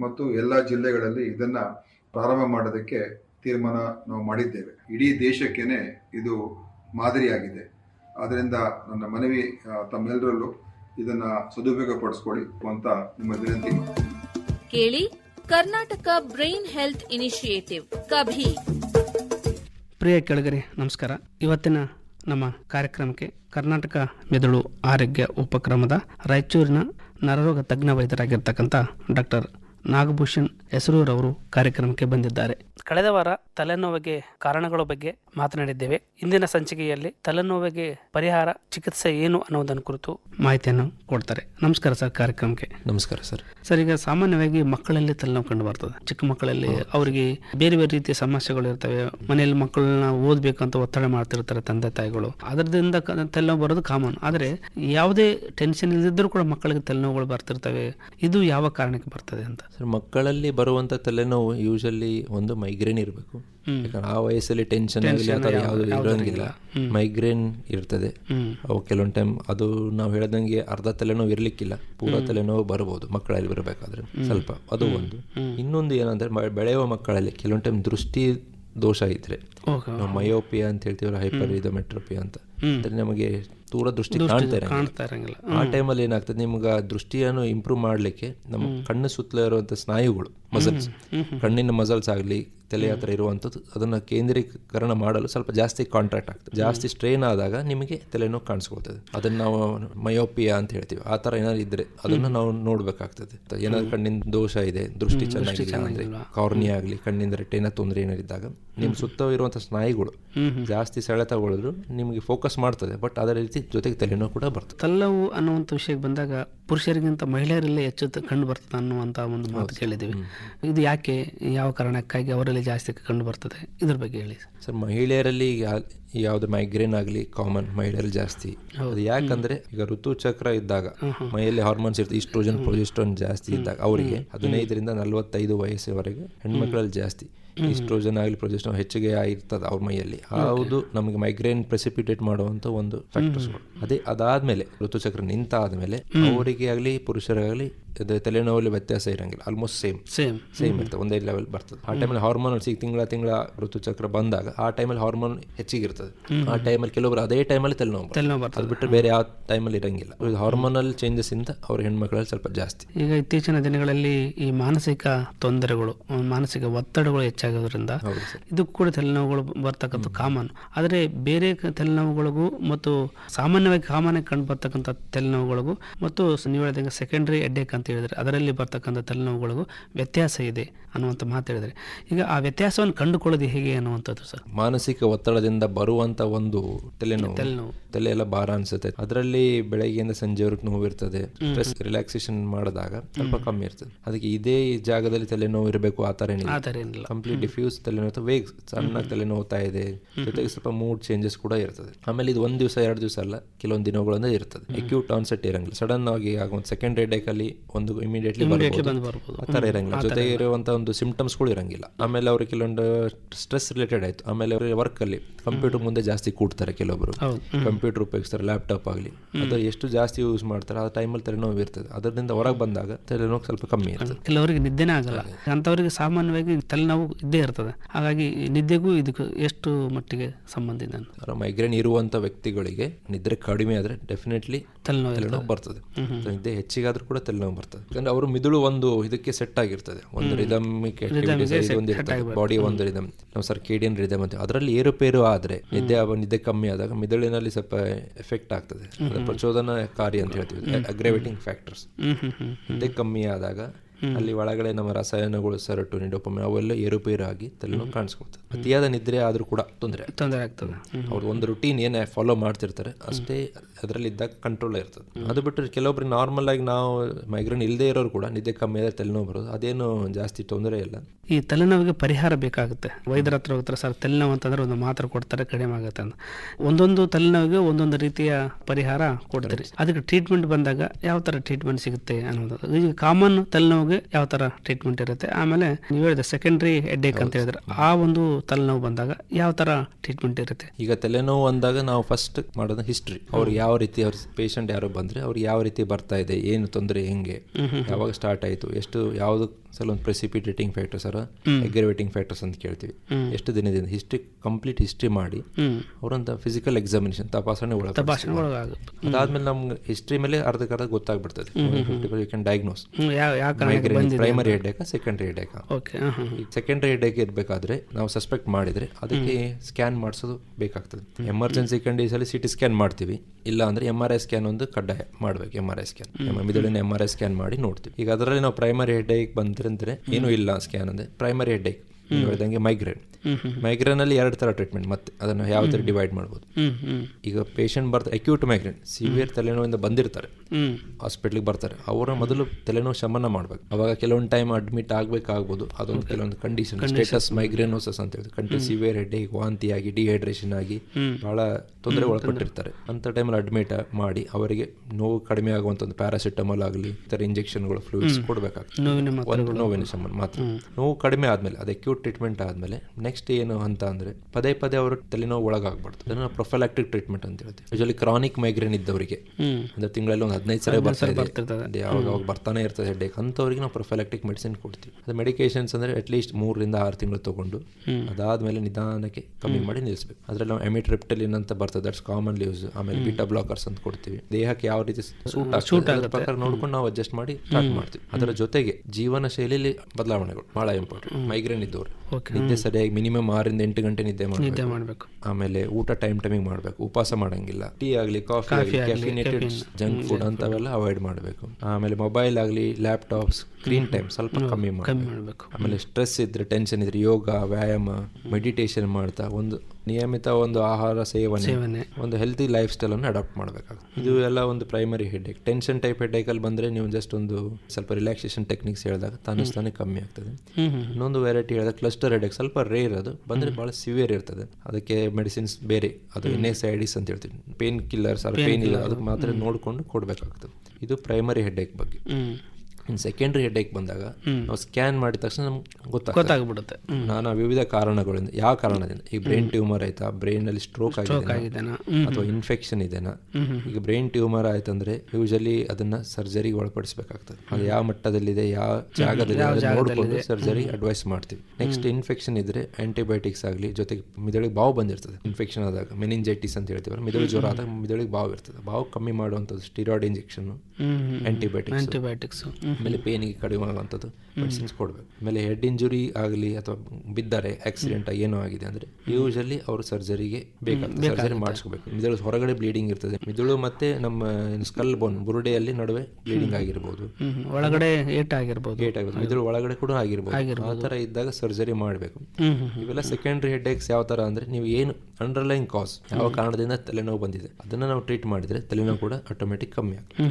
ಮತ್ತು ಎಲ್ಲ ಜಿಲ್ಲೆಗಳಲ್ಲಿ ಇದನ್ನ ಪ್ರಾರಂಭ ಮಾಡೋದಕ್ಕೆ ತೀರ್ಮಾನ ನಾವು ಮಾಡಿದ್ದೇವೆ. ಇಡೀ ದೇಶಕ್ಕೇನೆ ಇದು ಮಾದರಿಯಾಗಿದೆ. ಆದ್ದರಿಂದ ನನ್ನ ಮನವಿ ತಮ್ಮೆಲ್ಲರಲ್ಲೂ ಇದನ್ನ ಸದುಪಯೋಗ ಪಡಿಸ್ಕೊಳ್ಳಿ ಅಂತ ನಿಮ್ಮ ವಿನಂತಿ. ಕೇಳಿ Karnataka brain health initiative KaBHI. ಪ್ರಿಯ ಕೆಳಗರೆ ನಮಸ್ಕಾರ. ಇವತ್ತಿನ ನಮ್ಮ ಕಾರ್ಯಕ್ರಮಕ್ಕೆ ಕರ್ನಾಟಕ ಮೆದುಳು ಆರೋಗ್ಯ ಉಪಕ್ರಮದ ರಾಯಚೂರಿನ ನರರೋಗ ತಜ್ಞ ವೈದ್ಯರಾಗಿರ್ತಕ್ಕಂಥ ಡಾಕ್ಟರ್ ನಾಗಭೂಷಣ್ ಹೆಸರೂರವರು ಕಾರ್ಯಕ್ರಮಕ್ಕೆ ಬಂದಿದ್ದಾರೆ. ಕಳೆದ ವಾರ ತಲೆನೋವಿಗೆ ಕಾರಣಗಳ ಬಗ್ಗೆ ಮಾತನಾಡಿದ್ದೇವೆ. ಇಂದಿನ ಸಂಚಿಕೆಯಲ್ಲಿ ತಲೆನೋವಿಗೆ ಪರಿಹಾರ ಚಿಕಿತ್ಸೆ ಏನು ಅನ್ನೋದನ್ನು ಕುರಿತು ಮಾಹಿತಿಯನ್ನು ಕೊಡ್ತಾರೆ. ನಮಸ್ಕಾರ ಸರ್ ಕಾರ್ಯಕ್ರಮಕ್ಕೆ. ನಮಸ್ಕಾರ ಸರ್. ಸರ್ ಈಗ ಸಾಮಾನ್ಯವಾಗಿ ಮಕ್ಕಳಲ್ಲಿ ತಲೆನೋವು ಕಂಡು ಬರ್ತದೆ. ಚಿಕ್ಕ ಮಕ್ಕಳಲ್ಲಿ ಅವರಿಗೆ ಬೇರೆ ಬೇರೆ ರೀತಿಯ ಸಮಸ್ಯೆಗಳು ಇರ್ತವೆ. ಮನೆಯಲ್ಲಿ ಮಕ್ಕಳನ್ನ ಓದ್ಬೇಕಂತ ಒತ್ತಡ ಮಾಡ್ತಿರ್ತಾರೆ ತಂದೆ ತಾಯಿಗಳು. ಅದರಿಂದ ತಲೆನೋವು ಬರೋದು ಕಾಮನ್ ಆದರೆ ಯಾವುದೇ ಟೆನ್ಷನ್ ಇಲ್ಲದಿದ್ದರೂ ಕೂಡ ಮಕ್ಕಳಿಗೆ ತಲೆನೋವುಗಳು ಬರ್ತಿರ್ತವೆ. ಇದು ಯಾವ ಕಾರಣಕ್ಕೆ ಬರ್ತದೆ ಅಂತ? ಸರ್ ಮಕ್ಕಳಲ್ಲಿ ಬರುವಂಥ ತಲೆನೋವು ಯೂಶಲಿ ಒಂದು ಮೈಗ್ರೇನ್ ಇರಬೇಕು. ಯಾಕಂದ್ರೆ ಆ ವಯಸ್ಸಲ್ಲಿ ಟೆನ್ಷನ್ ಆಗಲಿ ಆ ಥರ ಯಾವುದು ಇರೋಂಗಿಲ್ಲ. ಮೈಗ್ರೇನ್ ಇರ್ತದೆ. ಅವು ಕೆಲವೊಂದು ಟೈಮ್ ಅದು ನಾವು ಹೇಳ್ದಂಗೆ ಅರ್ಧ ತಲೆನೋವು ಇರ್ಲಿಕ್ಕಿಲ್ಲ. ಪೂರ ತಲೆನೋವು ಬರ್ಬೋದು ಮಕ್ಕಳಲ್ಲಿ ಬರಬೇಕಾದ್ರೆ. ಸ್ವಲ್ಪ ಅದು ಒಂದು. ಇನ್ನೊಂದು ಏನಂದ್ರೆ ಬೆಳೆಯುವ ಮಕ್ಕಳಲ್ಲಿ ಕೆಲವೊಂದು ಟೈಮ್ ದೃಷ್ಟಿ ದೋಷ ಇದ್ರೆ. ನಾವು ಮಯೋಪಿಯಾ ಅಂತ ಹೇಳ್ತೀವಿ ಹೈಪರ್ ಇದು ಮೆಟ್ರೋಪಿಯಾ ಅಂತ ಅಂದ್ರೆ ನಮಗೆ ದೂರ ದೃಷ್ಟಿ ಕಾಣ್ತಾ ಇರಂಗಿಲ್ಲ. ಕಾಣ್ತಾ ಇರಂಗಿಲ್ಲ. ಆ ಟೈಮಲ್ಲಿ ಏನಾಗ್ತದೆ ನಿಮ್ಗೆ ದೃಷ್ಟಿಯನ್ನು ಇಂಪ್ರೂವ್ ಮಾಡ್ಲಿಕ್ಕೆ ನಮ್ಮ ಕಣ್ಣು ಸುತ್ತಲೂ ಇರುವಂಥ ಸ್ನಾಯುಗಳು ಮಸಲ್ಸ್ ಕಣ್ಣಿನ ಮಸಲ್ಸ್ ಆಗಲಿ ತಲೆ ಹತ್ರ ಇರುವಂಥದ್ದು ಅದನ್ನು ಕೇಂದ್ರೀಕರಣ ಮಾಡಲು ಸ್ವಲ್ಪ ಜಾಸ್ತಿ ಕಾಂಟ್ರಾಕ್ಟ್ ಆಗ್ತದೆ. ಜಾಸ್ತಿ ಸ್ಟ್ರೈನ್ ಆದಾಗ ನಿಮಗೆ ತಲೆನೋವು ಕಾಣಿಸ್ಕೊಳ್ತದೆ. ಅದನ್ನು ನಾವು ಮಯೋಪಿಯಾ ಅಂತ ಹೇಳ್ತೀವಿ. ಆ ಥರ ಏನಾದ್ರು ಇದ್ರೆ ಅದನ್ನು ನಾವು ನೋಡಬೇಕಾಗ್ತದೆ. ಏನಾದ್ರು ಕಣ್ಣಿನ ದೋಷ ಇದೆ ದೃಷ್ಟಿ ಚೆನ್ನಾಗಿಲ್ಲ ಅಂದ್ರೆ ಕಾರ್ನಿ ಆಗಲಿ ಕಣ್ಣಿಂದ ರೆಟ್ಟೆನ ತೊಂದರೆ ಏನಾರು ಇದ್ದಾಗ ನಿಮ್ಮ ಸುತ್ತ ಇರುವಂಥ ಸ್ನಾಯುಗಳು ಜಾಸ್ತಿ ಸೆಳೆತಗೊಳಿದ್ರು ನಿಮಗೆ ಫೋಕಸ್ ಮಾಡ್ತದೆ. ಬಟ್ ಅದೇ ರೀತಿ ಜೊತೆಗೆ ತಲೆನೋವು ಕೂಡ ಬರ್ತದೆ. ತಲೆನೋವು ಅನ್ನುವಂಥ ವಿಷಯಕ್ಕೆ ಬಂದಾಗ ಪುರುಷರಿಗಿಂತ ಮಹಿಳೆಯರಲ್ಲೇ ಹೆಚ್ಚು ಕಂಡು ಬರ್ತದೆ ಅನ್ನುವಂಥ ಒಂದು ಮಾತು ಕೇಳಿದ್ದೀವಿ. ಇದು ಯಾಕೆ ಯಾವ ಕಾರಣಕ್ಕಾಗಿ ಅವರಲ್ಲಿ ಜಾಸ್ತಿ ಕಂಡು ಬರ್ತದೆ. ಇದ್ರ ಬಗ್ಗೆ ಹೇಳಿ ಸರ್. ಮಹಿಳೆಯರಲ್ಲಿ ಯಾ- ಯಾವ್ದು ಮೈಗ್ರೇನ್ ಆಗಲಿ ಕಾಮನ್ ಮಹಿಳೆಯಲ್ಲಿ ಜಾಸ್ತಿ. ಅದು ಯಾಕಂದ್ರೆ ಈಗ ಋತುಚಕ್ರ ಇದ್ದಾಗ ಮೈಯಲ್ಲಿ ಹಾರ್ಮೋನ್ಸ್ ಇರ್ತದೆ ಇಸ್ಟ್ರೋಜನ್ ಪ್ರೊಜೆಸ್ಟ್ರೋನ್ ಜಾಸ್ತಿ ಇದ್ದಾಗ ಅವರಿಗೆ ಹದಿನೈದರಿಂದ ನಲವತ್ತೈದು ವಯಸ್ಸಿನವರೆಗೆ ಹೆಣ್ಮಕ್ಳಲ್ಲಿ ಜಾಸ್ತಿ. ಇಸ್ಟ್ರೋಜನ್ ಆಗಲಿ ಪ್ರೊಜೆಸ್ಟ್ರೋನ್ ಹೆಚ್ಚಿಗೆ ಆಗಿರ್ತದೆ ಅವ್ರ ಮೈಯಲ್ಲಿ. ಹೌದು ನಮಗೆ ಮೈಗ್ರೇನ್ ಪ್ರೆಸಿಪಿಟೇಟ್ ಮಾಡುವಂತ ಒಂದು ಫ್ಯಾಕ್ಟರ್ಸ್ ಅದೇ ಅದಾದ್ಮೇಲೆ ಋತುಚಕ್ರ ನಿಂತ ಆದ್ಮೇಲೆ ಅವರಿಗೆ ಆಗಲಿ ಪುರುಷರಾಗಲಿ ತಲೆನೋವಲ್ಲಿ ವ್ಯತ್ಯಾಸ ಇರಂಗಿಲ್ಲ ಆಲ್ಮೋಸ್ಟ್ ಸೇಮ್ ಸೇಮ್ ಸೇಮ್ ಇರ್ತದೆ ಒಂದೇ ಲೆವೆಲ್ ಬರ್ತದೆ. ಆ ಟೈಮಲ್ಲಿ ಹಾರ್ಮೋನ್ ಸಿಗ್ ತಿಂಗಳ ತಿಂಗಳ ಋತುಚಕ್ರ ಬಂದಾಗ ಆ ಟೈಮಲ್ಲಿ ಹಾರ್ಮೋನ್ ಹೆಚ್ಚಿಗೆ ಇರ್ತದೆ. ಆ ಟೈಮಲ್ಲಿ ಕೆಲವೊಬ್ರು ಅದೇ ಟೈಮಲ್ಲಿ ತಲೆನೋವು. ತಲೆನೋವು ಬರ್ತದೆ. ಅದು ಬಿಟ್ಟರೆ ಬೇರೆ ಯಾವ ಟೈಮಲ್ಲಿ ಇರಂಗಿಲ್ಲ. ಹಾರ್ಮೋನಲ್ ಚೇಂಜಸ್ ಇಂದ ಅವ್ರ ಹೆಣ್ಮಕ್ಳಲ್ಲಿ ಸ್ವಲ್ಪ ಜಾಸ್ತಿ. ಈಗ ಇತ್ತೀಚಿನ ದಿನಗಳಲ್ಲಿ ಈ ಮಾನಸಿಕ ತೊಂದರೆಗಳು ಮಾನಸಿಕ ಒತ್ತಡಗಳು ಹೆಚ್ಚಾಗೋದ್ರಿಂದ ಇದು ಕೂಡ ತಲೆನೋವುಗಳು ಬರ್ತಕ್ಕಂಥ ಕಾಮನ್. ಆದರೆ ಬೇರೆ ತಲೆನೋವುಗಳಿಗೂ ಮತ್ತು ಸಾಮಾನ್ಯವಾಗಿ ಕಾಮನ್ ಆಗಿ ಕಂಡು ಬರ್ತಕ್ಕಂಥ ತಲೆನೋವುಗಳಿಗೂ ಮತ್ತು ನೀವು ಹೇಳಿದಂಗೆ ಸೆಕೆಂಡರಿ ಎಡ್ಡೆಕ್ ಅಂತ ಹೇಳಿದ್ರೆ ಅದರಲ್ಲಿ ಬರ್ತಕ್ಕಂಥ ತಲೆನೋವುಗಳಿಗೂ ವ್ಯತ್ಯಾಸ ಇದೆ ಅನ್ನುವಂಥ ಮಾತು ಹೇಳಿದ್ರೆ. ಈಗ ಆ ವ್ಯತ್ಯಾಸವನ್ನು ಕಂಡುಕೊಳ್ಳೋದು ಹೇಗೆ ಅನ್ನುವಂಥದ್ದು ಸರ್? ಮಾನಸಿಕ ಒತ್ತಡದಿಂದ ಬರುವಂತ ಒಂದು ತಲೆನೋವು. ತಲೆ ಎಲ್ಲ ಭಾರ ಅನ್ಸುತ್ತೆ. ಅದರಲ್ಲಿ ಬೆಳಗ್ಗೆಯಿಂದ ಸಂಜೆವರೆಗೂ ನೋವು ಇರ್ತದೆ. ಸ್ಟ್ರೆಸ್ ರಿಲ್ಯಾಕ್ಸೇಷನ್ ಮಾಡಿದಾಗ ಸ್ವಲ್ಪ ಕಮ್ಮಿ ಇರ್ತದೆ. ಅದಕ್ಕೆ ಇದೇ ಜಾಗದಲ್ಲಿ ತಲೆನೋವು ಇರಬೇಕು ಆ ಥರ ಏನಿಲ್ಲ. ಕಂಪ್ಲೀಟ್ ಡಿಫ್ಯೂಸ್ ತಲೆನೋವು ವೇಗ ಸಣ್ಣ ತಲೆನೋವ್ತಾ ಇದೆ. ಜೊತೆಗೆ ಸ್ವಲ್ಪ ಮೂಡ್ ಚೇಂಜಸ್ ಕೂಡ ಇರ್ತದೆ. ಆಮೇಲೆ ಇದು ಒಂದು ದಿವಸ ಎರಡು ದಿವಸ ಅಲ್ಲ ಕೆಲವೊಂದು ದಿನಗಳಿಂದ ಇರ್ತದೆ. ಅಕ್ಯೂಟ್ ಆನ್ಸೆಟ್ ಇರಂಗಿಲ್ಲ. ಸಡನ್ ಆಗಿ ಆಗ ಒಂದು ಸೆಕೆಂಡ್ ಡೇಕ್ ಅಲ್ಲಿ ಒಂದು ಇಮಿಡಿಯೇಟ್ಲಿ ಆ ಥರ ಇರಂಗಿಲ್ಲ. ಜೊತೆಗೆ ಇರುವಂತ ಒಂದು ಸಿಂಪ್ಟಮ್ಸ್ಗಳು ಇರಂಗಿಲ್ಲ. ಆಮೇಲೆ ಅವ್ರಿಗೆ ಕೆಲವೊಂದು ಸ್ಟ್ರೆಸ್ ರಿಲೇಟೆಡ್ ಆಯ್ತು. ಆಮೇಲೆ ಅವ್ರಿಗೆ ವರ್ಕ್ ಅಲ್ಲಿ ಕಂಪ್ಯೂಟರ್ ಮುಂದೆ ಜಾಸ್ತಿ ಕೂಡ್ತಾರೆ ಕೆಲವೊಬ್ರು. ಹೌದು. ಕಂಪ್ಯೂಟರ್ ಉಪಯೋಗಿಸ್ತಾರೆ ಲ್ಯಾಪ್ಟಾಪ್ ಆಗಲಿ. ಅದು ಎಷ್ಟು ಜಾಸ್ತಿ ಯೂಸ್ ಮಾಡ್ತಾರೆ ಆ ಟೈಮಲ್ಲಿ ತಲೆನೋವು ಇರ್ತದೆ. ಅದರಿಂದ ಹೊರಗೆ ಬಂದಾಗ ತಲೆನೋವು ಸ್ವಲ್ಪ ಕಮ್ಮಿ ಇರ್ತದೆ. ಕೆಲವರಿಗೆ ನಿದ್ದೆನೇ ಆಗಲ್ಲ. ಅಂಥವರಿಗೆ ಸಾಮಾನ್ಯವಾಗಿ ತಲೆನೋವು ಇದ್ದೇ ಇರ್ತದೆ. ಹಾಗಾಗಿ ನಿದ್ದೆಗೂ ಇದಕ್ಕೆ ಎಷ್ಟು ಮಟ್ಟಿಗೆ ಸಂಬಂಧ ಇದೆ ಮೈಗ್ರೇನ್ ಇರುವಂತ ವ್ಯಕ್ತಿಗಳಿಗೆ ನಿದ್ರೆ ಕಡಿಮೆ ಆದ್ರೆ ಡೆಫಿನೆಟ್ಲಿ ತಲೆನೋವು ತಲೆನೋವು ಬರ್ತದೆ. ನಿದ್ದೆ ಹೆಚ್ಚಿಗಾದ್ರೂ ಕೂಡ ತಲೆನೋವು ಬರ್ತದೆ. ಯಾಕಂದ್ರೆ ಅವರು ಮಿದುಳು ಒಂದು ಇದಕ್ಕೆ ಸೆಟ್ ಆಗಿರ್ತದೆ. ಒಂದು ರಿದಮ್ ಒಂದು ಬಾಡಿ ಒಂದು ರಿದಮ್ ಸರ್ ಸರ್ಕೇಡಿಯನ್ ರಿದಮ್ ಅಂತ ಅದರಲ್ಲಿ ಏರುಪೇರು ಆದ್ರೆ ನಿದ್ದೆ ನಿದ್ದೆ ಕಮ್ಮಿ ಆದಾಗ ಮಿದುಳಿನಲ್ಲಿ ಸ್ವಲ್ಪ ಎಫೆಕ್ಟ್ ಆಗ್ತದೆ. ಪ್ರಚೋದನಕಾರಿ ಅಂತ ಹೇಳ್ತೀವಿ. ಅಗ್ರೇವೇಟಿಂಗ್ ಫ್ಯಾಕ್ಟರ್ಸ್ ನಿದ್ದೆ ಕಮ್ಮಿ ಆದಾಗ ಅಲ್ಲಿ ಒಳಗಡೆ ನಮ್ಮ ರಸಾಯನಗಳು ಸರಟು ಡೋಪಮಿನ್ ಅವೆಲ್ಲ ಏರುಪೇರಾಗಿ ತಲೆನೋವು ಕಾಣಿಸ್ಕೊಳ್ತದೆ ಅತಿಯಾದ ನಿದ್ರೆ ಆದ್ರೂ ಕೂಡ ತೊಂದರೆ ತೊಂದರೆ ಆಗ್ತದೆ. ಅವ್ರದ್ದು ಅವ್ರು ಒಂದು ರುಟೀನ್ ಏನೇ ಫಾಲೋ ಮಾಡ್ತಿರ್ತಾರೆ ಅಷ್ಟೇ ಅದರಲ್ಲಿ ಇದ್ದಾಗ ಕಂಟ್ರೋಲ್ ಇರ್ತದೆ ಅದು ಬಿಟ್ಟರೆ ಕೆಲವೊಬ್ರು ನಾರ್ಮಲ್ ಆಗಿ ನಾವು ಮೈಗ್ರೇನ್ ಇಲ್ಲದೆ ಇರೋರು ಕೂಡ ನಿದ್ದೆ ಕಮ್ಮಿ ಆದ್ರೆ ತಲೆನೋವು ಬರೋದು ಅದೇನು ಜಾಸ್ತಿ ತೊಂದರೆ ಇಲ್ಲ. ಈ ತಲೆನೋವಿಗೆ ಪರಿಹಾರ ಬೇಕಾಗುತ್ತೆ. ವೈದ್ಯರ ಹತ್ರ ಹೋಗ್ತಾರೆ ಸರ್ ತಲೆನೋವು ಅಂತಂದ್ರೆ ಒಂದು ಮಾತ್ರೆ ಕೊಡ್ತಾರೆ ಕಡಿಮೆ ಆಗುತ್ತೆ ಅಂತ. ಒಂದೊಂದು ತಲೆನೋವಿಗೆ ಒಂದೊಂದು ರೀತಿಯ ಪರಿಹಾರ ಕೊಡ್ತಾರೆ. ಅದಕ್ಕೆ ಟ್ರೀಟ್ಮೆಂಟ್ ಬಂದಾಗ ಯಾವ ಥರ ಟ್ರೀಟ್ಮೆಂಟ್ ಸಿಗುತ್ತೆ ಅನ್ನೋದು. ಈಗ ಕಾಮನ್ ತಲೆನೋವಿಗೆ ಯಾವ ಥರ ಟ್ರೀಟ್ಮೆಂಟ್ ಇರುತ್ತೆ. ಆಮೇಲೆ ನೀವು ಹೇಳಿದ ಸೆಕೆಂಡ್ರಿ ಹೆಡ್ಡೇಕ್ ಅಂತ ಹೇಳಿದ್ರೆ ಆ ಒಂದು ತಲೆನೋವು ಬಂದಾಗ ಯಾವ ಥರ ಟ್ರೀಟ್ಮೆಂಟ್ ಇರುತ್ತೆ? ಈಗ ತಲೆನೋವು ಅಂದಾಗ ನಾವು ಫಸ್ಟ್ ಮಾಡೋದು ಹಿಸ್ಟ್ರಿ ಅವ್ರು ಯಾವ ರೀತಿ ಅವ್ರ ಪೇಷಂಟ್ ಯಾರು ಬಂದ್ರೆ ಅವ್ರು ಯಾವ ರೀತಿ ಬರ್ತಾ ಇದೆ ಏನು ತೊಂದರೆ ಹೆಂಗೆ ಯಾವಾಗ ಸ್ಟಾರ್ಟ್ ಆಯಿತು ಎಷ್ಟು ಯಾವುದು ಸಲ ಒಂದು ಪ್ರೆಸಿಪಿಟೇಟಿಂಗ್ ಫ್ಯಾಕ್ಟರ್ಸ್ ಅರ ಎಗ್ರಿವೇಟಿಂಗ್ ಫ್ಯಾಕ್ಟರ್ಸ್ ಅಂತ ಕೇಳ್ತೀವಿ. ಎಷ್ಟು ದಿನದಿಂದ ಹಿಸ್ಟ್ರಿ ಕಂಪ್ಲೀಟ್ ಹಿಸ್ಟ್ರಿ ಮಾಡಿ ಅವರಂತ ಫಿಸಿಕಲ್ ಎಕ್ಸಾಮಿನೇಷನ್ ತಪಾಸಣೆ ಒಳಗಾಗುತ್ತೆ. ಅದಾದ್ಮೇಲೆ ನಮ್ಗೆ ಹಿಸ್ಟ್ರಿ ಮೇಲೆ ಅರ್ಧಕ್ಕೆ ಅರ್ಧ ಗೊತ್ತಾಗ್ಬಿಡ್ತದೆ you can diagnose primary headache secondary headache okay ಈಗ ಸೆಕೆಂಡರಿ ಹೆಡ್ಡೇಕ್ ಇರಬೇಕಾದ್ರೆ ನಾವು ಸಸ್ಪೆಕ್ಟ್ ಮಾಡಿದ್ರೆ ಅದಕ್ಕೆ ಸ್ಕ್ಯಾನ್ ಮಾಡಿಸೋದು ಬೇಕಾಗ್ತದೆ. ಎಮರ್ಜೆನ್ಸಿ ಕಂಡೀಸಲ್ಲಿ ಸಿ ಟಿ ಸ್ಕ್ಯಾನ್ ಮಾಡ್ತೀವಿ. ಇಲ್ಲ ಅಂದರೆ ಎಂ ಆರ್ ಐ ಸ್ಕ್ಯಾನ್ ಒಂದು ಕಡ್ಡಾಯ ಮಾಡಬೇಕು ಎಂ ಆರ್ ಐ ಸ್ಕ್ಯಾನ್ ಮಿದುಳಿನ ಎಂ ಆರ್ ಐ ಸ್ಕ್ಯಾನ್ ಮಾಡಿ ನೋಡ್ತೀವಿ. ಈಗ ಅದರಲ್ಲಿ ನಾವು ಪ್ರೈಮರಿ ಹೆಡ್ಡೇಕ್ ಬಂದ್ರೆ ಏನೂ ಇಲ್ಲ ಸ್ಕ್ಯಾನ್ ಅಂದರೆ ಪ್ರೈಮರಿ ಹೆಡ್ಡೇಕ್ ಹೇಳ್ದಂಗೆ ಮೈಗ್ರೇನ್ ಮೈಗ್ರೇನ್ ಅಲ್ಲಿ ಎರಡು ತರ ಟ್ರೀಟ್ಮೆಂಟ್ ಮತ್ತೆ ಅದನ್ನು ಯಾವ ತರ ಡಿವೈಡ್ ಮಾಡ್ಬೋದು. ಹ್ಮ್ ಈಗ ಪೇಷಂಟ್ ಬರ್ತಾರೆ ಅಕ್ಯೂಟ್ ಮೈಗ್ರೇನ್ ಸಿವಿಯರ್ ತಲೆನೋವಿಂದ ಬಂದಿರ್ತಾರೆ. ಹಾಸ್ಪಿಟ್ಲಿಗೆ ಬರ್ತಾರೆ. ಅವರ ಮೊದಲು ತಲೆನೋವು ಶಮನ ಮಾಡ್ಬೇಕು. ಅವಾಗ ಕೆಲವೊಂದು ಟೈಮ್ ಅಡ್ಮಿಟ್ ಆಗ್ಬೇಕಾಗ್ಬೋದು. ಅದೊಂದು ಕೆಲವೊಂದು ಕಂಡೀಷನ್ ಸ್ಟೇಟಸ್ ಮೈಗ್ರೇನೋಸಸ್ ಅಂತ ಹೇಳಿ ಕಂಟಿ ಸಿವಿಯರ್ ಹೆಡ್ ವಾಂತಿ ಆಗಿ ಡಿಹೈಡ್ರೇಷನ್ ಆಗಿ ಬಹಳ ತೊಂದರೆ ಒಳಪಟ್ಟಿರ್ತಾರೆ. ಅಂತ ಟೈಮಲ್ಲಿ ಅಡ್ಮಿಟ್ ಮಾಡಿ ಅವರಿಗೆ ನೋವು ಕಡಿಮೆ ಆಗುವಂತ ಒಂದು ಪ್ಯಾರಾಸಿಟಮಾಲ್ ಆಗಲಿ ಇತರ ಇಂಜೆಕ್ಷನ್ಗಳು ಫ್ಲೂಯಿಡ್ಸ್ ಕೊಡಬೇಕಾಗ್ತದೆ. ನೋವಿನ ಮಾತ್ರೆ ಒಂದು ನೋವಿನ ಸಂಬಂಧ ಮಾತ್ರ. ನೋವು ಕಡಿಮೆ ಆದ್ಮೇಲೆ ಅದಕ್ಕೆ ಅಕ್ಯೂಟ್ ಟ್ರೀಟ್ಮೆಂಟ್ ಆದ್ಮೇಲೆ ನೆಕ್ಸ್ಟ್ ಏನು ಅಂತ ಅಂದ್ರೆ ಪದೇ ಪದೇ ಅವರು ತಲೆನೋವು ಒಳಗಾಗ್ಬಾರ್ದು. ಅದನ್ನ ಪ್ರೊಫೆಲಾಕ್ಟಿಕ್ ಟ್ರೀಟ್ಮೆಂಟ್ ಅಂತ ಹೇಳ್ತೀವಿ. ಯೂಶಲಿ ಕ್ರಾನಿಕ್ ಮೈಗ್ರೇನ್ ಇದ್ದವರಿಗೆ. ಅಂದ್ರೆ ತಿಂಗಳಲ್ಲಿ ಒಂದು ಹದಿನೈದು ಸಲ ಬರ್ತಾ ಇದೆ. ಯಾವಾಗ ಅವಾಗ ಬರ್ತಾನೆ ಇರ್ತದೆ ಹೆಡ್ಡೇಕ್ ಅಂಥವ್ರಿಗೆ ನಾವು ಪ್ರೊಫೆಲಾಕ್ಟಿಕ್ ಮೆಡಿಸಿನ್ ಕೊಡ್ತೀವಿ. ಅದು ಮೆಡಿಕೇಶನ್ಸ್ ಅಂದ್ರೆ ಅಟ್ಲೀಸ್ಟ್ ಮೂರರಿಂದ ಆರು ತಿಂಗಳು ತಗೊಂಡು ಅದಾದ್ಮೇಲೆ ನಿಧಾನಕ್ಕೆ ಕಮ್ಮಿ ಮಾಡಿ ನಿಲ್ಲಿಸಬೇಕು. ಅದ್ರಲ್ಲಿ ನಾವು ಎಮಿಟ್ರಿಪ್ಟಲಿನ್ ಅಂತ ಬರ್ತದೆ. ದಟ್ಸ್ ಕಾಮನ್ ಯೂಸ್ ಆಮೇಲೆ ಬೀಟಾ ಬ್ಲಾಕರ್ಸ್ ಅಂತ ಕೊಡ್ತೀವಿ. ದೇಹಕ್ಕೆ ಯಾವ ರೀತಿ ಸೂಟ್ ಆಗ್ತದೆ ಅದ್ರ ಪ್ರಕಾರ ನೋಡ್ಕೊಂಡು ನಾವು ಅಡ್ಜಸ್ಟ್ ಮಾಡಿ ಸ್ಟಾರ್ಟ್ ಮಾಡ್ತೀವಿ. ಅದರ ಜೊತೆಗೆ ಜೀವನ ಶೈಲಿಯಲ್ಲಿ ಬದಲಾವಣೆಗಳು. ಬಹಳ ಇಂಪಾರ್ಟೆಂಟ್ ಮೈಗ್ರೇನ್ ಇದ್ದವರು. ನಿದ್ದೆ ಸರಿಯಾಗಿ ಮಿನಿಮಮ್ ಆರಿಂದ ಎಂಟು ಗಂಟೆ ನಿದ್ದೆ ನಿದ್ದೆ ಮಾಡಬೇಕು. ಆಮೇಲೆ ಊಟ ಟೈಮ್ ಟೈಮಿಂಗ್ ಮಾಡಬೇಕು. ಉಪವಾಸ ಮಾಡಂಗಿಲ್ಲ. ಟೀ ಆಗಲಿ ಕಾಫಿ ಆಗಲಿ ಕೆಫಿನೇಟೆಡ್ ಜಂಕ್ ಫುಡ್ ಅಂತವೆಲ್ಲ ಅವಾಯ್ಡ್ ಮಾಡಬೇಕು. ಆಮೇಲೆ ಮೊಬೈಲ್ ಆಗಲಿ ಲ್ಯಾಪ್ಟಾಪ್ ಸ್ಕ್ರೀನ್ ಟೈಮ್ ಸ್ವಲ್ಪ ಕಮ್ಮಿ ಮಾಡಬೇಕು. ಆಮೇಲೆ ಸ್ಟ್ರೆಸ್ ಇದ್ರೆ ಟೆನ್ಷನ್ ಇದ್ರೆ ಯೋಗ ವ್ಯಾಯಾಮ ಮೆಡಿಟೇಷನ್ ಮಾಡ್ತಾ ಒಂದು ನಿಯಮಿತ ಒಂದು ಆಹಾರ ಸೇವನೆ ಸೇವನೆ. ಒಂದು ಹೆಲ್ತಿ ಲೈಫ್ ಸ್ಟೈಲ್ ಅನ್ನು ಅಡಾಪ್ಟ್ ಮಾಡಬೇಕಾಗುತ್ತೆ. ಇದು ಎಲ್ಲ ಒಂದು primary headache tension type headache ಅಲ್ಲಿ ಬಂದ್ರೆ ನೀವು ಜಸ್ಟ್ ಒಂದು ಸ್ವಲ್ಪ ರಿಲ್ಯಾಕ್ಸೇಷನ್ ಟೆಕ್ನಿಕ್ಸ್ ಹೇಳಿದಾಗ ತಾನೇ ಕಮ್ಮಿ ಆಗ್ತದೆ. ಇನ್ನೊಂದು ವೆರೈಟಿ ಹೇಳಿದಾಗ ಕ್ಲಸ್ಟರ್ ಹೆಡ್ಡೇಕ್ ಸ್ವಲ್ಪ ರೇರ್ ಅದು. ಬಂದ್ರೆ ಬಹಳ ಸಿವಿಯರ್ ಇರ್ತದೆ. ಅದಕ್ಕೆ ಮೆಡಿಸಿನ್ಸ್ ಬೇರೆ ಅದು ಎನ್ ಎಸ್ ಐಡಿಸ್ ಅಂತ ಹೇಳ್ತೀವಿ. ಪೇನ್ ಕಿಲ್ಲರ್ಸ್ ಪೇನ್ ಇಲ್ಲ ಅದಕ್ಕೆ ಮಾತ್ರ ನೋಡಿಕೊಂಡು ಕೊಡಬೇಕಾಗ್ತದೆ. ಇದು ಪ್ರೈಮರಿ ಹೆಡ್ಡೇಕ್ ಬಗ್ಗೆ. ಇನ್ನು ಸೆಕೆಂಡರಿ ಹೆಡ್ಡೇಕ್ ಬಂದಾಗ ನಾವು ಸ್ಕ್ಯಾನ್ ಮಾಡಿದ ತಕ್ಷಣ ನಮ್ಗೆ ಗೊತ್ತಾಗ ಗೊತ್ತಾಗ್ಬಿಡುತ್ತೆ. ನಾನಾ ವಿವಿಧ ಕಾರಣಗಳಿಂದ ಯಾವ ಕಾರಣದಿಂದ? ಈಗ ಬ್ರೈನ್ ಟ್ಯೂಮರ್ ಆಯ್ತಾ? ಬ್ರೈನ್ ಅಲ್ಲಿ ಸ್ಟ್ರೋಕ್ ಆಗಿದೆ ಅಥವಾ ಇನ್ಫೆಕ್ಷನ್ ಇದೆನಾ? ಈಗ ಬ್ರೈನ್ ಟ್ಯೂಮರ್ ಆಯ್ತಂದ್ರೆ ಯೂಶಲಿ ಅದನ್ನ ಸರ್ಜರಿಗೆ ಒಳಪಡಿಸಬೇಕಾಗ್ತದೆ. ಅದು ಯಾವ ಮಟ್ಟದಲ್ಲಿದೆ ಯಾವ ಜಾಗದಲ್ಲಿ ನೋಡಿಕೊಂಡು ಸರ್ಜರಿ ಅಡ್ವೈಸ್ ಮಾಡ್ತೀವಿ. ನೆಕ್ಸ್ಟ್ ಇನ್ಫೆಕ್ಷನ್ ಇದ್ರೆ ಆಂಟಿಬಯೋಟಿಕ್ಸ್ ಆಗಲಿ ಜೊತೆಗೆ ಮಿದಳಿಗೆ ಬಾವು ಬಂದಿರ್ತದೆ. ಇನ್ಫೆಕ್ಷನ್ ಆದಾಗ ಮೆನಿಂಜೈಟಿಸ್ ಅಂತ ಹೇಳ್ತೀವಿ ಮಿದುಳು ಜ್ವರ ಆದಾಗ ಮಿದಳಿಗೆ ಬಾವು ಇರ್ತದೆ. ಬಾವು ಕಮ್ಮಿ ಮಾಡುವಂಥದ್ದು ಸ್ಟಿರಾಯ್ಡ್ ಇಂಜೆಕ್ಷನ್ ಆಂಟಿಬಯೋಟಿಕ್ಸ್ ಆಂಟಿಬಯೋಟಿಕ್ಸ್ ಆಮೇಲೆ ಪೇನಿಗೆ ಕಡಿಮೆ ಆಗುವಂಥದ್ದು. ಮೆಡಿಸಿನ್ಸ್ ಕೊಡಬೇಕು. ಆಮೇಲೆ ಹೆಡ್ ಇಂಜುರಿ ಆಗಲಿ ಅಥವಾ ಬಿದ್ದರೆ ಆಕ್ಸಿಡೆಂಟ್ ಏನೋ ಆಗಿದೆ ಅಂದ್ರೆ ಯೂಶಲಿ ಅವರು ಸರ್ಜರಿಗೆ ಬೇಕಾಗ್ತದೆ. ಸರ್ಜರಿ ಮಾಡಿಸ್ಕೋಬೇಕು. ಮಿದುಳು ಹೊರಗಡೆ ಬ್ಲೀಡಿಂಗ್ ಇರ್ತದೆ. ಮಿದುಳು ಮತ್ತೆ ನಮ್ಮ ಸ್ಕಲ್ ಬೋನ್ ಬುರುಡೆಯಲ್ಲಿ ನಡುವೆ ಬ್ಲೀಡಿಂಗ್ ಆಗಿರ್ಬೋದು. ಒಳಗಡೆ ಏಟ್ ಆಗಿರ್ಬೋದು. ಏಟ್ ಆಗಿರ್ಬೋದು. ಮಿದುಳು ಒಳಗಡೆ ಕೂಡ ಆಗಿರ್ಬೋದು. ಆ ಥರ ಇದ್ದಾಗ ಸರ್ಜರಿ ಮಾಡಬೇಕು. ಇವೆಲ್ಲ ಸೆಕೆಂಡ್ರಿ ಹೆಡ್ ಏಕ್ಸ್ ಯಾವ ಥರ ಅಂದ್ರೆ ನೀವು ಏನು ಅಂಡರ್ಲೈನ್ ಕಾಸ್ ಯಾವ ಕಾರಣದಿಂದ ತಲೆನೋವು ಬಂದಿದೆ ಅದನ್ನ ನಾವು ಟ್ರೀಟ್ ಮಾಡಿದ್ರೆ ತಲೆನೋವು ಕೂಡ ಆಟೋಮೆಟಿಕ್ ಕಮ್ಮಿ ಆಗ್ತದೆ.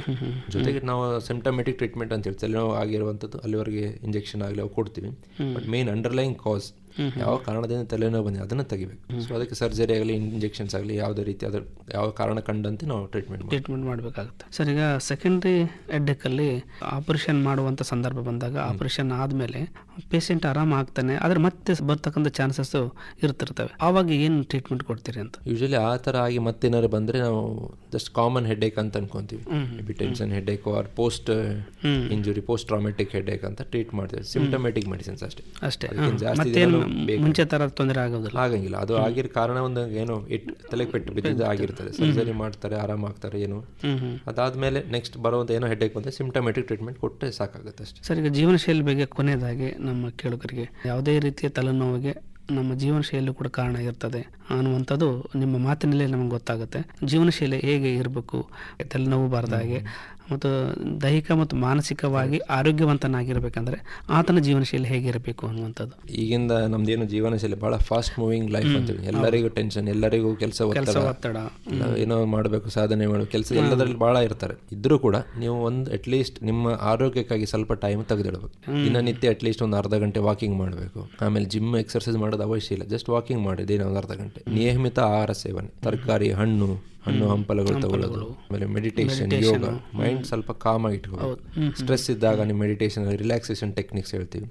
ಜೊತೆಗೆ ನಾವು ಸಿಂಟಮೆಟಿಕ್ ಟ್ರೀಟ್ಮೆಂಟ್ ಅಂತ ಹೇಳಿ ತಲೆನೋವು ಆಗಿರುವಂಥದ್ದು ಅಲ್ಲಿವರೆಗೆ ಇಂಜೆಕ್ಷನ್ ಆಗಲಿ ಅವು ಕೊಡ್ತೀವಿ. ಬಟ್ ಮೇನ್ ಅಂಡರ್ಲೈನ್ ಕಾಸ್ ಯಾವ ಕಾರಣದಿಂದ ತಲೆನೋವು ಬಂದಿದೆ ಅದನ್ನು ತೆಗಿಬೇಕು. ಸೊ ಅದಕ್ಕೆ ಸರ್ಜರಿ ಆಗಲಿ ಇಂಜೆಕ್ಷನ್ಸ್ ಆಗಲಿ ಯಾವುದೇ ರೀತಿ ಅದರ ಯಾವ ಕಾರಣ ಕಂಡಂತೆ ನಾವು ಟ್ರೀಟ್ಮೆಂಟ್ ಟ್ರೀಟ್ಮೆಂಟ್ ಮಾಡಬೇಕಾಗುತ್ತೆ. ಸರ್ ಈಗ ಸೆಕೆಂಡ್ರಿ ಎಡ್ಡಕ್ಕಲ್ಲಿ ಆಪರೇಷನ್ ಮಾಡುವಂಥ ಸಂದರ್ಭ ಬಂದಾಗ ಆಪರೇಷನ್ ಆದಮೇಲೆ ಪೇಷಂಟ್ ಆರಾಮ ಆಗ್ತಾನೆ ಆದರೆ ಮತ್ತೆ ಬರ್ತಕ್ಕಂಥ ಚಾನ್ಸಸ್ ಇರ್ತಿರ್ತವೆ. ಆವಾಗ ಏನು ಟ್ರೀಟ್ಮೆಂಟ್ ಕೊಡ್ತೀರಿ ಅಂತ? ಯೂಶಲಿ ಆ ಥರ ಆಗಿ ಮತ್ತೇನಾದ್ರು ಬಂದರೆ ನಾವು ಜಸ್ಟ್ ಕಾಮನ್ ಹೆಡ್ಡೇಕ್ ಅಂತ ಅನ್ಕೊಂತೀವಿ. Be tension headache or post injury post traumatic headache ಅಂತ ಟ್ರೀಟ್ ಮಾಡ್ತೀವಿ. ಸಿಂಟಮೆಟಿಕ್ ಮೆಡಿಸಿನ್ಸ್ ಅಷ್ಟೇ. ಅಷ್ಟೇ. ಜಾಸ್ತಿ ಮುಂಚೆ ತರ ತೊಂದರೆ ಆಗೋದಿಲ್ಲ. ಆಗಂಗಿಲ್ಲ. ಅದು ಆಗಿರೋ ಕಾರಣ ಒಂದು ಏನು ಇಟ್ ತಲೆ ಪೆಟ್ಟು ಬಿದ್ದಿದ್ದು ಆಗಿರ್ತದೆ. ಸರ್ಜರಿ ಮಾಡ್ತಾರೆ ಆರಾಮಾಗ್ತಾರೆ ಏನು. ಅದಾದ್ಮೇಲೆ ನೆಕ್ಸ್ಟ್ ಬರೋದು ಏನೋ ಹೆಡ್ಡೇಕ್ ಬಂದ್ರೆ ಸಿಂಟಮೆಟಿಕ್ ಟ್ರೀಟ್ಮೆಂಟ್ ಕೊಟ್ಟರೆ ಸಾಕಾಗುತ್ತೆ ಅಷ್ಟೇ. ಸರ್ ಈಗ ಜೀವನ ಶೈಲಿ ಬಗ್ಗೆ ಕೊನೆಯದಾಗಿ ನಮ್ಮ ಕೇಳುಗರಿಗೆ ಯಾವುದೇ ರೀತಿಯ ತಲೆನೋವಿಗೆ ನಮ್ಮ ಜೀವನ ಶೈಲಿ ಕೂಡ ಕಾರಣ ಇರ್ತದೆ ಅನ್ನುವಂಥದ್ದು ನಿಮ್ಮ ಮಾತಿನಲ್ಲೇ ನಮಗೆ ಗೊತ್ತಾಗುತ್ತೆ. ಜೀವನ ಶೈಲಿ ಹೇಗೆ ಇರಬೇಕು ತಲೆನೋವು ಬಾರದ ಹಾಗೆ ಮತ್ತು ದೈಹಿಕ ಮತ್ತು ಮಾನಸಿಕವಾಗಿ ಆರೋಗ್ಯವಂತನಾಗಿರ್ಬೇಕಂದ್ರೆ ಆತನ ಜೀವನ ಶೈಲಿ ಹೇಗಿರಬೇಕು ಅನ್ನುವಂಥದ್ದು. ಈಗಿಂದ ನಮ್ದೇನು ಜೀವನ ಶೈಲಿ ಬಹಳ ಫಾಸ್ಟ್ ಮೂವಿಂಗ್ ಲೈಫ್ ಅಂತೀವಿ. ಎಲ್ಲರಿಗೂ ಟೆನ್ಷನ್ ಎಲ್ಲರಿಗೂ ಕೆಲಸ ಕೆಲಸ ಒತ್ತಡ. ಏನೋ ಮಾಡಬೇಕು ಸಾಧನೆ ಮಾಡಬೇಕು ಕೆಲಸ ಎಲ್ಲದರಲ್ಲಿ ಬಹಳ ಇರ್ತಾರೆ. ಇದ್ರೂ ಕೂಡ ನೀವು ಒಂದು ಅಟ್ಲೀಸ್ಟ್ ನಿಮ್ಮ ಆರೋಗ್ಯಕ್ಕಾಗಿ ಸ್ವಲ್ಪ ಟೈಮ್ ತೆಗೆದಿಡಬೇಕು. ದಿನನಿತ್ಯ ಅಟ್ಲೀಸ್ಟ್ ಒಂದು ಅರ್ಧ ಗಂಟೆ ವಾಕಿಂಗ್ ಮಾಡಬೇಕು. ಆಮೇಲೆ ಜಿಮ್ ಎಕ್ಸರ್ಸೈಸ್ ಮಾಡೋದು ಅವಶ್ಯ ಇಲ್ಲ. ಜಸ್ಟ್ ವಾಕಿಂಗ್ ಮಾಡಿ ದಿನ ಒಂದು ಅರ್ಧ ಗಂಟೆ. ನಿಯಮಿತ ಆಹಾರ ಸೇವನೆ ತರಕಾರಿ ಹಣ್ಣು ಹಣ್ಣು ಹಂಪಲಗಳು ತಗೊಳ್ಳೋದು. ಆಮೇಲೆ ಮೆಡಿಟೇಷನ್ ಯೋಗ. ಮೈಂಡ್ ಸ್ವಲ್ಪ ಕಾಮ್ ಆಗಿ ಸ್ಟ್ರೆಸ್ ಇದ್ದಾಗ ನೀವು ಮೆಡಿಟೇಷನ್ ರಿಲ್ಯಾಕ್ಸೇಷನ್ ಟೆಕ್ನಿಕ್ಸ್ ಹೇಳ್ತೀವಿ.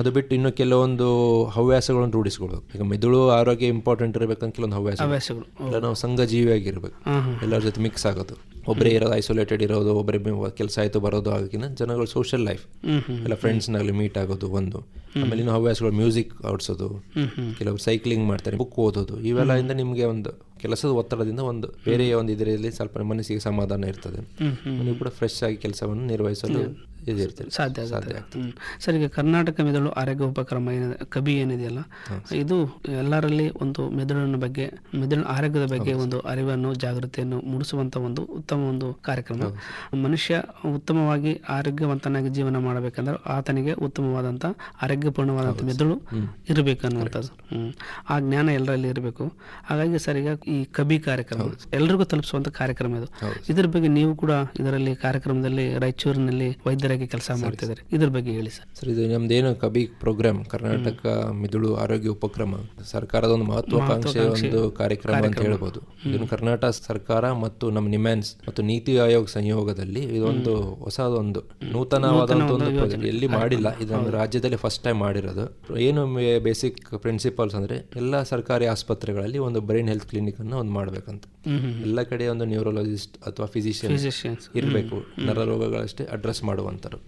ಅದು ಬಿಟ್ಟು ಇನ್ನು ಕೆಲವೊಂದು ಹವ್ಯಾಸಗಳನ್ನು ರೂಢಿಸ್ಕೊಳ್ಬೇಕು. ಈಗ ಮೆದುಳು ಆರೋಗ್ಯ ಇಂಪಾರ್ಟೆಂಟ್ ಇರಬೇಕಂತ ಕೆಲವೊಂದು ಹವ್ಯಾಸ ಹವ್ಯಾಸಗಳು. ಇಲ್ಲ ನಾವು ಸಂಘ ಜೀವಿಯಾಗಿರ್ಬೇಕು ಎಲ್ಲರ ಜೊತೆ ಮಿಕ್ಸ್ ಆಗೋದು. ಒಬ್ಬರೇ ಇರೋದು ಐಸೋಲೇಟೆಡ್ ಇರೋದು ಒಬ್ಬರೇ ಕೆಲಸ ಆಯಿತು ಬರೋದು ಆಗಿನ ಜನಗಳು ಸೋಷಿಯಲ್ ಲೈಫ್ ಎಲ್ಲ ಫ್ರೆಂಡ್ಸ್ನಾಗಲಿ ಮೀಟ್ ಆಗೋದು ಒಂದು. ಆಮೇಲೆ ಇನ್ನು ಹವ್ಯಾಸಗಳು ಮ್ಯೂಸಿಕ್ ಆಡಿಸೋದು ಕೆಲವರು ಸೈಕ್ಲಿಂಗ್ ಮಾಡ್ತಾರೆ ಬುಕ್ ಓದೋದು. ಇವೆಲ್ಲ ಇಂದ ನಿಮಗೆ ಒಂದು ಕೆಲಸದ ಒತ್ತಡದಿಂದ ಒಂದು ಬೇರೆಯ ಒಂದು ಇದರಲ್ಲಿ ಸ್ವಲ್ಪ ಮನಸ್ಸಿಗೆ ಸಮಾಧಾನ ಇರ್ತದೆ. ನೀವು ಕೂಡ ಫ್ರೆಶ್ ಆಗಿ ಕೆಲಸವನ್ನು ನಿರ್ವಹಿಸಲು ಇದಿರ್ತದೆ ಸಾಧ್ಯ ಸಾಧ್ಯ ಆಗ್ತದೆ. ಹ್ಮ್. ಸರ್ ಈಗ ಕರ್ನಾಟಕ ಮೆದುಳು ಆರೋಗ್ಯ ಉಪಕ್ರಮ ಏನಿದೆ ಕಬಿ ಏನಿದೆಯಲ್ಲ ಇದು ಎಲ್ಲರಲ್ಲಿ ಒಂದು ಮೆದುಳಿನ ಬಗ್ಗೆ ಮೆದುಳಿನ ಆರೋಗ್ಯದ ಬಗ್ಗೆ ಒಂದು ಅರಿವನ್ನು ಜಾಗೃತಿಯನ್ನು ಮೂಡಿಸುವಂತ ಒಂದು ಉತ್ತಮ ಒಂದು ಕಾರ್ಯಕ್ರಮ. ಮನುಷ್ಯ ಉತ್ತಮವಾಗಿ ಆರೋಗ್ಯವಂತನಾಗಿ ಜೀವನ ಮಾಡಬೇಕಂದ್ರೆ ಆತನಿಗೆ ಉತ್ತಮವಾದಂತ ಆರೋಗ್ಯಪೂರ್ಣವಾದಂತ ಮೆದುಳು ಇರಬೇಕು ಅನ್ನುವಂಥದ್ದು ಹ್ಮ್. ಆ ಜ್ಞಾನ ಎಲ್ಲರಲ್ಲಿ ಇರಬೇಕು. ಹಾಗಾಗಿ ಸರ್ ಈಗ ಈ ಕಬಿ ಕಾರ್ಯಕ್ರಮ ಎಲ್ರಿಗೂ ತಲುಪಿಸುವಂತ ಕಾರ್ಯಕ್ರಮ ಇದು. ಇದ್ರ ಬಗ್ಗೆ ನೀವು ಕೂಡ ಇದರಲ್ಲಿ ಕಾರ್ಯಕ್ರಮದಲ್ಲಿ ರಾಯಚೂರಿನಲ್ಲಿ ವೈದ್ಯರಾಗಿ ಕೆಲಸ ಮಾಡ್ತಿದ್ದಾರೆ. ಇದ್ರ ಬಗ್ಗೆ ಹೇಳಿ ಸರ್. ಸರ್ ಇದು ನಮ್ದೇನು ಕಬಿ ಪ್ರೋಗ್ರಾಮ್ ಕರ್ನಾಟಕ ಮಿದುಳು ಆರೋಗ್ಯ ಉಪಕ್ರಮ ಸರ್ಕಾರದ ಒಂದು ಮಹತ್ವಾಕಾಂಕ್ಷೆ ಒಂದು ಕಾರ್ಯಕ್ರಮ ಅಂತ ಹೇಳ್ಬೋದು. ಇದನ್ನು ಕರ್ನಾಟಕ ಸರ್ಕಾರ ಮತ್ತು ನಮ್ಮ ನಿಮ್ಯಾನ್ಸ್ ಮತ್ತು ನೀತಿ ಆಯೋಗ ಸಂಯೋಗದಲ್ಲಿ ಇದೊಂದು ಹೊಸದೊಂದು ನೂತನವಾದ ಒಂದು. ಎಲ್ಲಿ ಮಾಡಿಲ್ಲ ಇದೊಂದು ರಾಜ್ಯದಲ್ಲಿ ಫಸ್ಟ್ ಟೈಮ್ ಮಾಡಿರೋದು. ಏನು ಬೇಸಿಕ್ ಪ್ರಿನ್ಸಿಪಲ್ಸ್ ಅಂದ್ರೆ ಎಲ್ಲ ಸರ್ಕಾರಿ ಆಸ್ಪತ್ರೆಗಳಲ್ಲಿ ಒಂದು ಬ್ರೈನ್ ಹೆಲ್ತ್ ಕ್ಲಿನಿಕ್ ಅನ್ನು ಒಂದು ಮಾಡ್ಬೇಕಂತ. ಎಲ್ಲ ಕಡೆ ಒಂದು ನ್ಯೂರೋಲಜಿಸ್ಟ್ ಅಥವಾ ಫಿಸಿಷಿಯನ್ ಇರಬೇಕು. ನರ ರೋಗಗಳಷ್ಟೇ ಅಡ್ರೆಸ್ ಮಾಡುವಂಥರು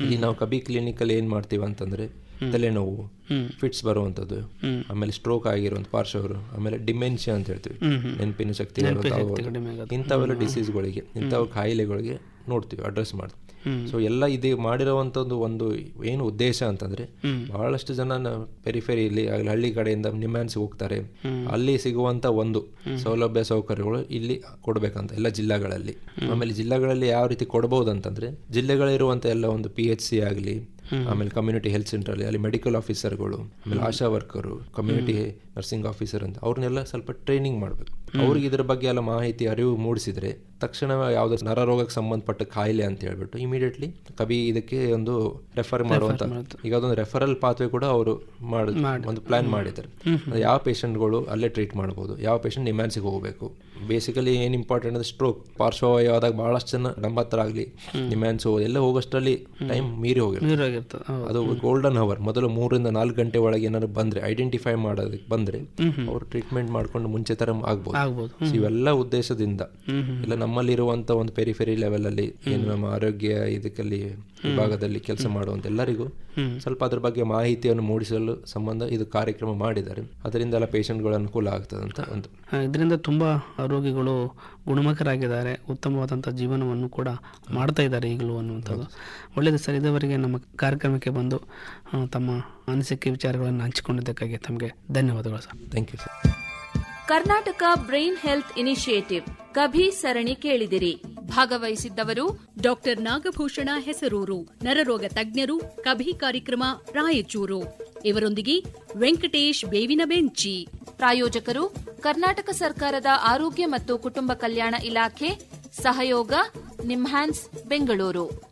ಇಲ್ಲಿ ನಾವು ಕಬಿ ಕ್ಲಿನಿಕಲ್ಲಿ ಏನು ಮಾಡ್ತೀವಿ ಅಂತಂದ್ರೆ ತಲೆನೋವು ಫಿಟ್ಸ್ ಬರುವಂಥದ್ದು ಆಮೇಲೆ ಸ್ಟ್ರೋಕ್ ಆಗಿರುವಂಥ ಪಾರ್ಶ್ವರು ಆಮೇಲೆ ಡಿಮೆನ್ಷಿಯಾ ಅಂತ ಹೇಳ್ತೀವಿ. ನೆನಪಿನ ಶಕ್ತಿ. ಇಂಥವೆಲ್ಲ ಡಿಸೀಸ್ಗಳಿಗೆ ಇಂಥವು ಕಾಯಿಲೆಗಳಿಗೆ ನೋಡ್ತೀವಿ ಅಡ್ರೆಸ್ ಮಾಡ್ತೀವಿ. ಸೊ ಎಲ್ಲ ಇದು ಮಾಡಿರುವಂಥದ್ದು ಒಂದು ಏನು ಉದ್ದೇಶ ಅಂತಂದ್ರೆ ಬಹಳಷ್ಟು ಜನ ಪೆರಿಫೆರಿಯಲ್ಲಿ ಆಗಲಿ ಹಳ್ಳಿ ಕಡೆಯಿಂದ ನಿಮ್ಯಾನ್ಸ್ ಹೋಗ್ತಾರೆ. ಅಲ್ಲಿ ಸಿಗುವಂತ ಒಂದು ಸೌಲಭ್ಯ ಸೌಕರ್ಯಗಳು ಇಲ್ಲಿ ಕೊಡ್ಬೇಕಂತ ಎಲ್ಲ ಜಿಲ್ಲೆಗಳಲ್ಲಿ. ಆಮೇಲೆ ಜಿಲ್ಲೆಗಳಲ್ಲಿ ಯಾವ ರೀತಿ ಕೊಡಬಹುದು ಅಂತಂದ್ರೆ ಜಿಲ್ಲೆಗಳಿರುವಂತ ಎಲ್ಲ ಒಂದು ಪಿ ಎಚ್ ಸಿ ಆಗಲಿ ಆಮೇಲೆ ಕಮ್ಯುನಿಟಿ ಹೆಲ್ತ್ ಸೆಂಟರ್ ಅಲ್ಲಿ ಅಲ್ಲಿ ಮೆಡಿಕಲ್ ಆಫೀಸರ್ಗಳು ಆಮೇಲೆ ಆಶಾ ವರ್ಕರು ಕಮ್ಯುನಿಟಿ ನರ್ಸಿಂಗ್ ಆಫೀಸರ್ ಅಂತ ಅವ್ರನ್ನೆಲ್ಲ ಸ್ವಲ್ಪ ಟ್ರೈನಿಂಗ್ ಮಾಡಬೇಕು. ಅವ್ರಿಗೆ ಇದ್ರ ಬಗ್ಗೆ ಎಲ್ಲ ಮಾಹಿತಿ ಅರಿವು ಮೂಡಿಸಿದ್ರೆ ತಕ್ಷಣ ಯಾವುದೋ ನರರೋಗಕ್ಕೆ ಸಂಬಂಧಪಟ್ಟ ಕಾಯಿಲೆ ಅಂತ ಹೇಳ್ಬಿಟ್ಟು ಇಮಿಡಿಯೇಟ್ಲಿ ಕಬಿ ಇದಕ್ಕೆ ಒಂದು ರೆಫರ್ ಮಾಡುವಂತ ಈಗ ಅದೊಂದು ರೆಫರಲ್ ಪಾತ್ವೆ ಕೂಡ ಅವರು ಮಾಡ ಒಂದು ಪ್ಲಾನ್ ಮಾಡಿದ್ದಾರೆ. ಯಾವ ಪೇಷಂಟ್ಗಳು ಅಲ್ಲೇ ಟ್ರೀಟ್ ಮಾಡ್ಬೋದು ಯಾವ ಪೇಷಂಟ್ ನಿಮ್ಯಾನ್ಸಿಗೆ ಹೋಗಬೇಕು. ಬೇಸಿಕಲಿ ಏನು ಇಂಪಾರ್ಟೆಂಟ್ ಅಂದ್ರೆ ಸ್ಟ್ರೋಕ್ ಪಾರ್ಶ್ವವಾಯುವಾದಾಗ ಬಹಳಷ್ಟು ಜನ ನಮ್ಮ ಹತ್ರ ಆಗಲಿ ನಿಮ್ಯಾನ್ಸ್ ಎಲ್ಲ ಹೋಗೋಷ್ಟರಲ್ಲಿ ಟೈಮ್ ಮೀರಿ ಹೋಗಿರುತ್ತೆ. ಅದು ಗೋಲ್ಡನ್ ಅವರ್ ಮೊದಲು ಮೂರಿಂದ ನಾಲ್ಕು ಗಂಟೆ ಒಳಗೆ ಏನಾದ್ರು ಬಂದ್ರೆ ಐಡೆಂಟಿಫೈ ಮಾಡೋದಕ್ಕೆ ಬಂದ್ರೆ ಅವರು ಟ್ರೀಟ್ಮೆಂಟ್ ಮಾಡ್ಕೊಂಡು ಮುಂಚೆ ತರ ಆಗ್ಬೋದು. ಇವೆಲ್ಲ ಉದ್ದೇಶದಿಂದ ಇಲ್ಲ ನಮ್ಮಲ್ಲಿರುವಂತ ಒಂದು ಪೆರಿಫೆರಿ ಲೆವೆಲ್ ಅಲ್ಲಿ ಏನು ನಮ್ಮ ಆರೋಗ್ಯ ಇದಕ್ಕಲ್ಲಿ ವಿಭಾಗದಲ್ಲಿ ಕೆಲಸ ಮಾಡುವಂತ ಎಲ್ಲರಿಗೂ ಸ್ವಲ್ಪ ಅದ್ರ ಬಗ್ಗೆ ಮಾಹಿತಿಯನ್ನು ಮೂಡಿಸಲು ಸಂಬಂಧ ಇದು ಕಾರ್ಯಕ್ರಮ ಮಾಡಿದ್ದಾರೆ. ಅದರಿಂದ ಎಲ್ಲ ಪೇಷಂಟ್ಗಳ ಅನುಕೂಲ ಆಗ್ತದೆ ಅಂತ ಒಂದು. ಇದರಿಂದ ತುಂಬ ರೋಗಿಗಳು ಗುಣಮುಖರಾಗಿದ್ದಾರೆ. ಉತ್ತಮವಾದಂಥ ಜೀವನವನ್ನು ಕೂಡ ಮಾಡ್ತಾ ಇದ್ದಾರೆ ಈಗಲೂ ಅನ್ನುವಂಥದ್ದು. ಒಳ್ಳೆಯದು ಸರ್ ಇದುವರೆಗೆ ನಮ್ಮ ಕಾರ್ಯಕ್ರಮಕ್ಕೆ ಬಂದು ತಮ್ಮ ಅನಿಸಿಕೆ ವಿಚಾರಗಳನ್ನು ಹಂಚಿಕೊಂಡಿದ್ದಕ್ಕಾಗಿ ತಮಗೆ ಧನ್ಯವಾದಗಳು sir. Thank you sir Karnataka brain health initiative KaBHI ಸರಣಿ ಕೇಳಿದಿರಿ. ಭಾಗವಹಿಸಿದ್ದವರು ಡಾಕ್ಟರ್ ನಾಗಭೂಷಣ ಹೆಸರೂರು, ನರರೋಗ ತಜ್ಞರು ಕಭಿ ಕಾರ್ಯಕ್ರಮ ರಾಯಚೂರು. ಇವರೊಂದಿಗೆ ವೆಂಕಟೇಶ್ ಬೇವಿನ ಬೆಂಚಿ. ಪ್ರಾಯೋಜಕರು ಕರ್ನಾಟಕ ಸರ್ಕಾರದ ಆರೋಗ್ಯ ಮತ್ತು ಕುಟುಂಬ ಕಲ್ಯಾಣ ಇಲಾಖೆ, ಸಹಯೋಗ, ನಿಮ್ಹಾನ್ಸ್, ಬೆಂಗಳೂರು.